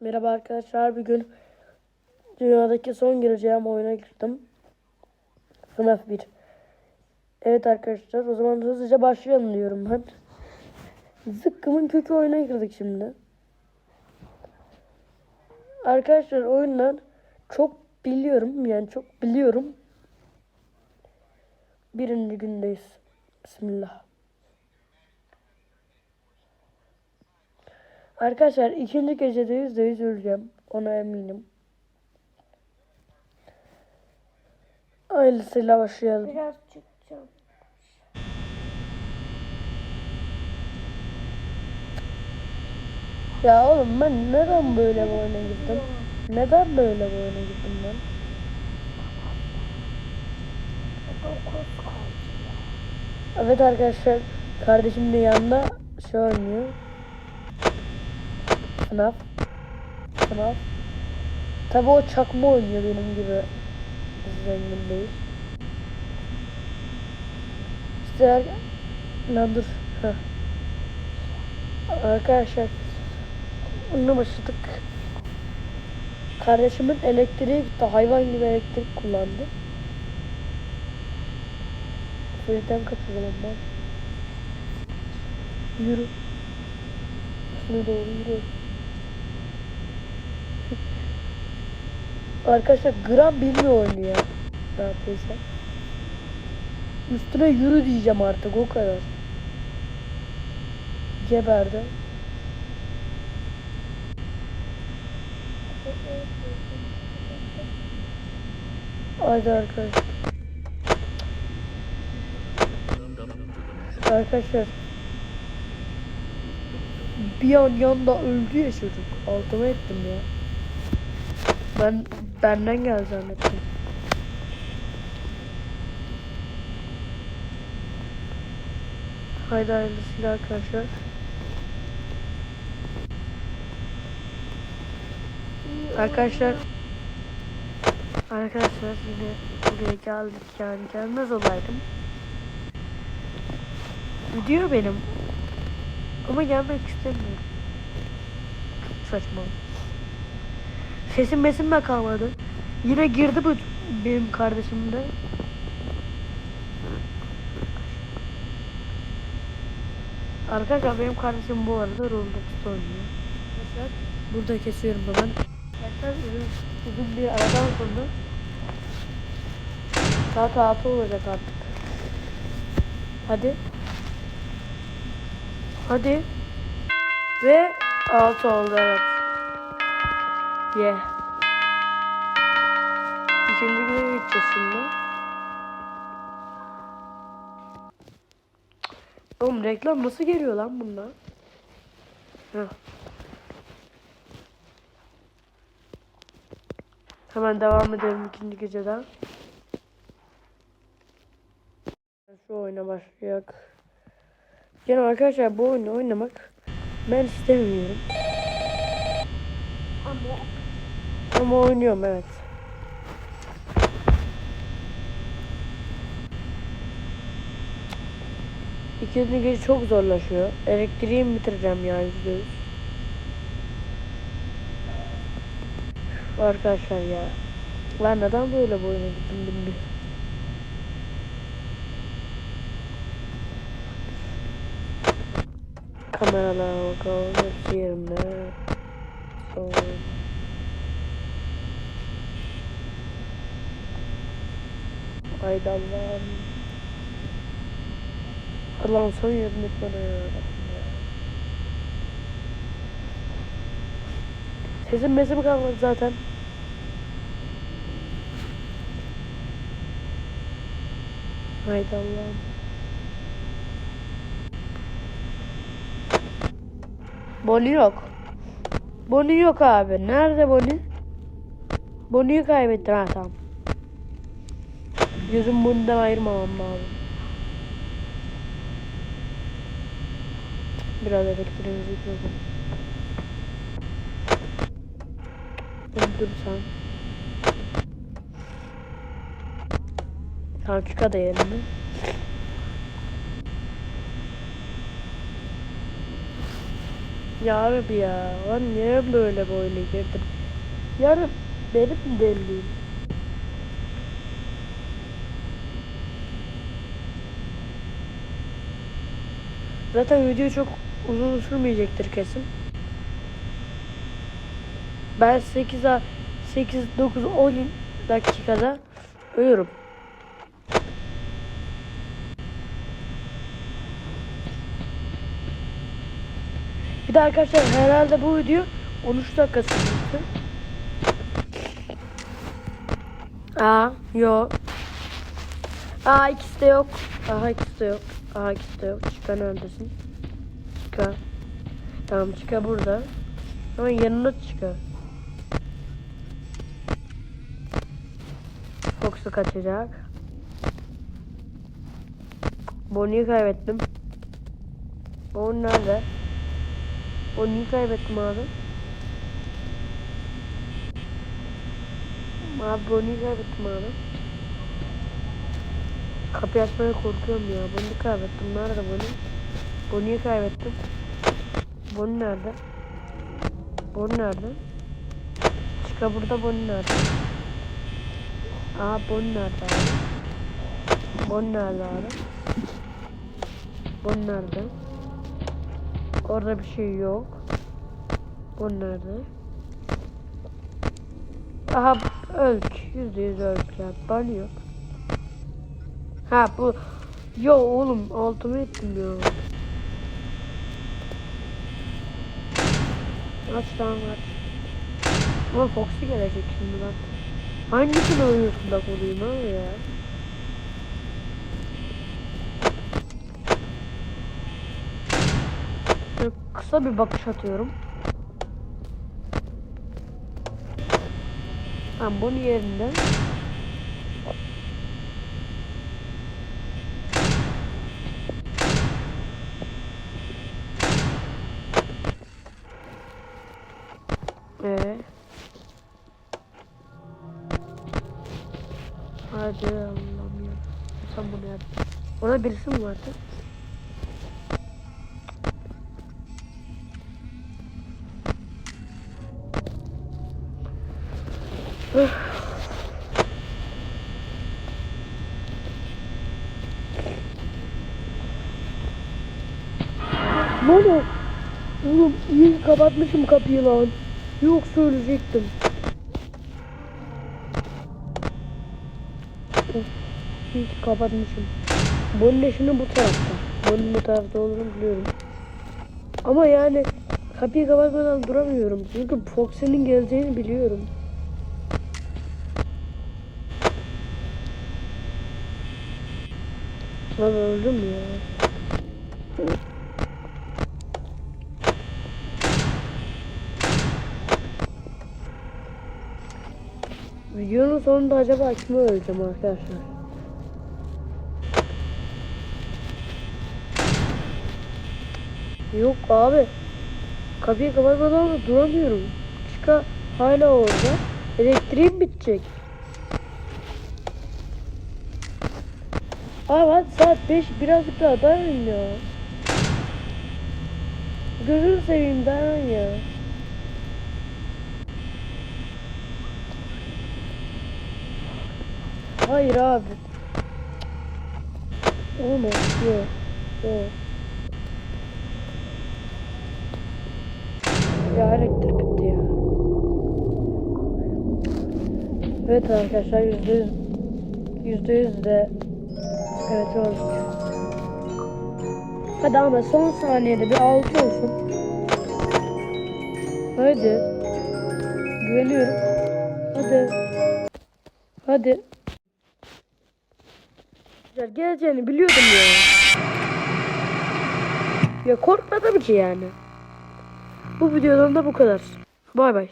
Merhaba arkadaşlar. Bugün dünyadaki son gireceğim oyuna girdim. FNAF 1. Evet arkadaşlar o zaman hızlıca başlayalım diyorum ben. Zıkkımın kökü oyuna girdik şimdi. Arkadaşlar oyundan çok biliyorum yani çok biliyorum. Birinci gündeyiz. Bismillah. Arkadaşlar ikinci gecede yüzde yüz öleceğim. Ona eminim. Ailesiyle başlayalım. Biraz çıkacağım. Ya oğlum ben neden böyle bir oyuna gittim? Neden böyle bir oyuna gittim ben? Evet arkadaşlar kardeşim de yanında şey oynuyor. FNAF. FNAF. Tabi o çakma oynuyor benim gibi. Zengin değil. İşte Lan dur. Heh. Arkadaşlar onu başladık. Kardeşimin elektriği gitti. Hayvan gibi elektrik kullandı. Köyden kaçırdım ben. Yürü. Şuna doğru yürü. Arkadaşlar gram bilmiyor oynuyor. Ne yapıyorsa. Üstüne yürü diyeceğim artık o kadar. Geberdi. Haydi arkadaşlar. Arkadaşlar bir an yanda öldü ya çocuk. Altıma ettim ya. Ben benden geldi zannettim. Haydi hayırlısıyla arkadaşlar. Arkadaşlar Arkadaşlar yine buraya geldik yani gelmez olaydım. Gidiyor benim. Ama gelmek istemiyorum. Çok saçma. Sesim mesim de kalmadı. Yine girdi bu benim kardeşim de. Arkadaşlar benim kardeşim bu arada Roblox'ta oynuyor. Burada kesiyorum hemen. Arkadaşlar uzun, uzun bir aradan sonra saat 6 olacak artık. Hadi. Hadi. Ve 6 oldu evet. Yeah. İkinci güne gideceğiz şimdi. Oğlum reklam nasıl geliyor lan bundan? Heh. Hemen devam edelim ikinci geceden. Şu oyuna başlayak. Yani arkadaşlar bu oyunu oynamak ben istemiyorum. Ama Ama oynuyorum evet. İkinci gece çok zorlaşıyor. Elektriğimi bitireceğim ya yüzde yüz. Arkadaşlar ya. Ben neden böyle bu oyuna gittim bilmiyorum. Kameralara bakalım. Hepsi yerinde. Sonra... Haydi Allah'ım. Allah'ım son yardım et bana ya. Sesim mesim kalmadı zaten. Haydi Allah'ım. Boni yok. Boni yok abi. Nerede Boni? Boni'yi kaybettim ha tamam. Gözüm bundan ayırmamam lazım. Biraz elektriğimizi yıkıyordum. Dur sen. Çık da yerine. Ya Rabbi ya. Lan niye böyle böyle girdim? Yarın benim deliyim. Zaten video çok uzun sürmeyecektir kesin. Ben 8 a 8 9 10 dakikada ölürüm. Bir de arkadaşlar herhalde bu video 13 dakika sürmüştü. Aa, yok. Aa ikisi de yok. Aha ikisi de yok. Aha yok. Çıka neredesin? Çıka. Tamam çıka burada. Ama yanında çıka. Fox'u kaçacak. Bonnie'yi kaybettim. Bonnie nerede? Bonnie'yi kaybettim abi. Abi Bonnie'yi kaybettim abi. Kapıyı açmaya korkuyorum ya. Bonnie'yi kaybettim. Nerede Bonnie? Bonnie'yi kaybettim. Bonnie nerede? Bonnie nerede? Çıka burada Bonnie nerede? Aa Bonnie nerede abi? Bonnie nerede abi? Bonnie nerede? Orada bir şey yok. Bonnie nerede? Aha ölk. Yüzde yüz ölk ya. Bonnie yok. Ha bu. Yo oğlum altıma ettim ya. Aç tamam aç. Ama Foxy gelecek şimdi bak. Hangisini oynuyorsun da koruyu ne ya? Şöyle kısa bir bakış atıyorum. Ha bunun yerinde. Allah'ım ya. Sen bunu yap. Ona birisi mi vardı? Ne oldu? Oğlum iyi kapatmışım kapıyı lan. Yoksa ölecektim. Ki kapatmışım. Bunun eşini bu tarafta. Bunun bu tarafta olduğunu biliyorum. Ama yani kapıyı kapatmadan duramıyorum. Çünkü Foxy'nin geleceğini biliyorum. Lan öldüm ya. Videonun sonunda acaba kimi öleceğim arkadaşlar? Yok abi. Kapıyı kapatmadan da duramıyorum. Çıka hala orada. Elektriğim bitecek. Hadi saat 5 birazcık daha dayanın ya. Gözünü seveyim dayan ya. Hayır abi. Olmaz. Yok. Yok. Ya bitti ya. Evet arkadaşlar yüzde yüz yüzde yüz de evet oldu. Hadi ama son saniyede bir altı olsun. Hadi. Güveniyorum. Hadi. Hadi. Güzel geleceğini biliyordum ya. Ya korkmadım ki yani. Bu videodan da bu kadar. Bay bay.